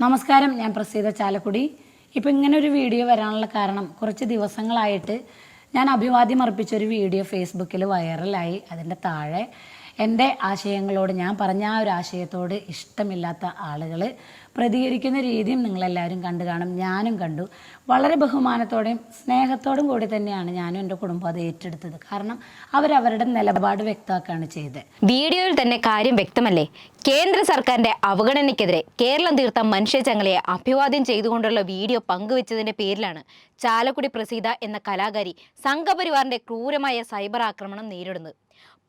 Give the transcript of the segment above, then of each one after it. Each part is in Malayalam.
നമസ്കാരം ഞാൻ പ്രസീത ചാലക്കുടി. ഇപ്പം ഇങ്ങനെ ഒരു വീഡിയോ വരാനുള്ള കാരണം കുറച്ച് ദിവസങ്ങളായിട്ട് ഞാൻ അഭിവാദ്യം അർപ്പിച്ച ഒരു വീഡിയോ ഫേസ്ബുക്കിൽ വൈറലായി അതിന്റെ താഴെ. എന്റെ ആശയങ്ങളോട് ഞാൻ പറഞ്ഞ ആ ഒരു ആശയത്തോട് ഇഷ്ടമില്ലാത്ത ആളുകൾ പ്രതികരിക്കുന്ന രീതിയും നിങ്ങളെല്ലാവരും കണ്ടു കാണും ഞാനും കണ്ടു. വളരെ ബഹുമാനത്തോടെയും സ്നേഹത്തോടും കൂടി തന്നെയാണ് ഞാനും എന്റെ കുടുംബം അത് ഏറ്റെടുത്തത്. കാരണം അവരവരുടെ നിലപാട് വ്യക്തമാക്കുകയാണ് ചെയ്തത്. വീഡിയോയിൽ തന്നെ കാര്യം വ്യക്തമല്ലേ? കേന്ദ്ര സർക്കാരിന്റെ അവഗണനയ്ക്കെതിരെ കേരളം തീർത്ത മനുഷ്യചങ്ങലയെ അഭിവാദ്യം ചെയ്തുകൊണ്ടുള്ള വീഡിയോ പങ്കുവച്ചതിന്റെ പേരിലാണ് ചാലക്കുടി പ്രസീത എന്ന കലാകാരി സംഘപരിവാറിന്റെ ക്രൂരമായ സൈബർ ആക്രമണം നേരിടുന്നത്.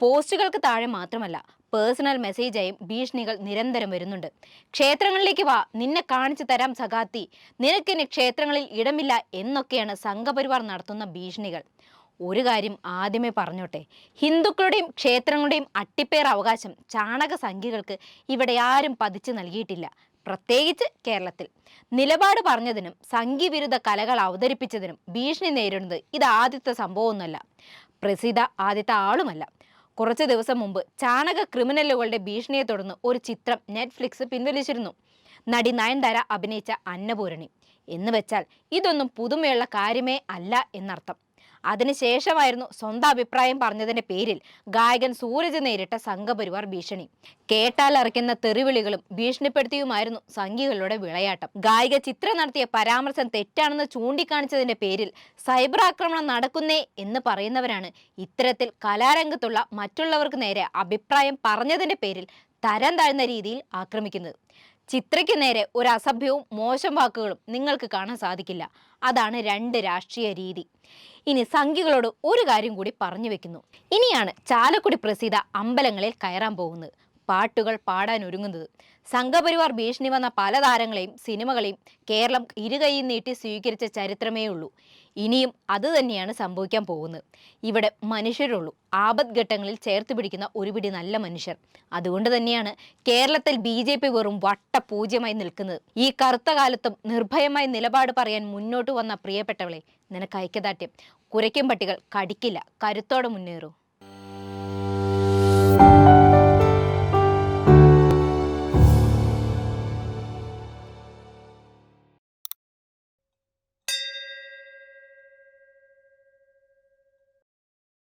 പോസ്റ്റുകൾക്ക് താഴെ മാത്രമല്ല പേഴ്സണൽ മെസ്സേജായും ഭീഷണികൾ നിരന്തരം വരുന്നുണ്ട്. ക്ഷേത്രങ്ങളിലേക്ക് വാ നിന്നെ കാണിച്ചു തരാം സഖാത്തി. നിനക്കിനി ക്ഷേത്രങ്ങളിൽ ഇടമില്ല എന്നൊക്കെയാണ് സംഘപരിവാർ നടത്തുന്ന ഭീഷണികൾ. ഒരു കാര്യം ആദ്യമേ പറഞ്ഞോട്ടെ. ഹിന്ദുക്കളുടെയും ക്ഷേത്രങ്ങളുടെയും അട്ടിപ്പേർ അവകാശം ചാണക സംഖ്യകൾക്ക് ഇവിടെ ആരും പതിച്ചു നൽകിയിട്ടില്ല. പ്രത്യേകിച്ച് കേരളത്തിൽ. നിലപാട് പറഞ്ഞതിനും സംഘിവിരുദ്ധ കലകൾ അവതരിപ്പിച്ചതിനും ഭീഷണി നേരിടുന്നത് ഇത് ആദ്യത്തെ സംഭവമൊന്നുമല്ല. പ്രസിദ്ധ ആദ്യത്തെ ആളുമല്ല. കുറച്ച് ദിവസം മുമ്പ് ചാണക ക്രിമിനലുകളുടെ ഭീഷണിയെ തുടർന്ന് ഒരു ചിത്രം നെറ്റ്ഫ്ലിക്സ് പിൻവലിച്ചിരുന്നു. നടി നയൻതാര അഭിനയിച്ച അന്നപൂരണി. എന്ന് വെച്ചാൽ ഇതൊന്നും പുതുമയുള്ള കാര്യമേ അല്ല എന്നർത്ഥം. അതിനുശേഷമായിരുന്നു സ്വന്തം അഭിപ്രായം പറഞ്ഞതിന്റെ പേരിൽ ഗായകൻ സൂരജ് നേരിട്ട സംഘപരിവാർ ഭീഷണി. കേട്ടാൽ അറിക്കുന്ന തെറിവിളികളും ഭീഷണിപ്പെടുത്തിയുമായിരുന്നു സംഘികളുടെ വിളയാട്ടം. ഗായിക ചിത്ര നടത്തിയ പരാമർശം തെറ്റാണെന്ന് ചൂണ്ടിക്കാണിച്ചതിന്റെ പേരിൽ സൈബർ ആക്രമണം നടക്കുന്നേ എന്ന് പറയുന്നവരാണ് ഇത്തരത്തിൽ കലാരംഗത്തുള്ള മറ്റുള്ളവർക്ക് നേരെ അഭിപ്രായം പറഞ്ഞതിന്റെ പേരിൽ തരം താഴ്ന്ന രീതിയിൽ ആക്രമിക്കുന്നത്. ചിത്രയ്ക്ക് നേരെ ഒരു അസഭ്യവും മോശം വാക്കുകളും നിങ്ങൾക്ക് കാണാൻ സാധിക്കില്ല. അതാണ് രണ്ട് രാഷ്ട്രീയ രീതി. ഇനി സംഖ്യകളോട് ഒരു കാര്യം കൂടി പറഞ്ഞു വെക്കുന്നു. ഇനിയാണ് ചാലക്കുടി പ്രസീത അമ്പലങ്ങളിൽ കയറാൻ പോകുന്നത്. പാട്ടുകൾ പാടാൻ ഒരുങ്ങുന്നത്. സംഘപരിവാർ ഭീഷണി വന്ന പല താരങ്ങളെയും സിനിമകളെയും കേരളം ഇരുകൈയും നീട്ടി സ്വീകരിച്ച ചരിത്രമേ ഉള്ളൂ. ഇനിയും അത് തന്നെയാണ് സംഭവിക്കാൻ പോകുന്നത്. ഇവിടെ മനുഷ്യരുള്ളൂ. ആപത് ഘട്ടങ്ങളിൽ ചേർത്ത് പിടിക്കുന്ന ഒരുപിടി നല്ല മനുഷ്യർ. അതുകൊണ്ട് തന്നെയാണ് കേരളത്തിൽ ബി ജെ പി വെറും വട്ടപൂജ്യമായി നിൽക്കുന്നത്. ഈ കറുത്ത കാലത്തും നിർഭയമായി നിലപാട് പറയാൻ മുന്നോട്ട് വന്ന പ്രിയപ്പെട്ടവളെ നിനക്ക് ഐക്യദാർഢ്യം. കുരയ്ക്കും പട്ടികൾ കടിക്കില്ല. കരുത്തോടെ മുന്നേറൂ.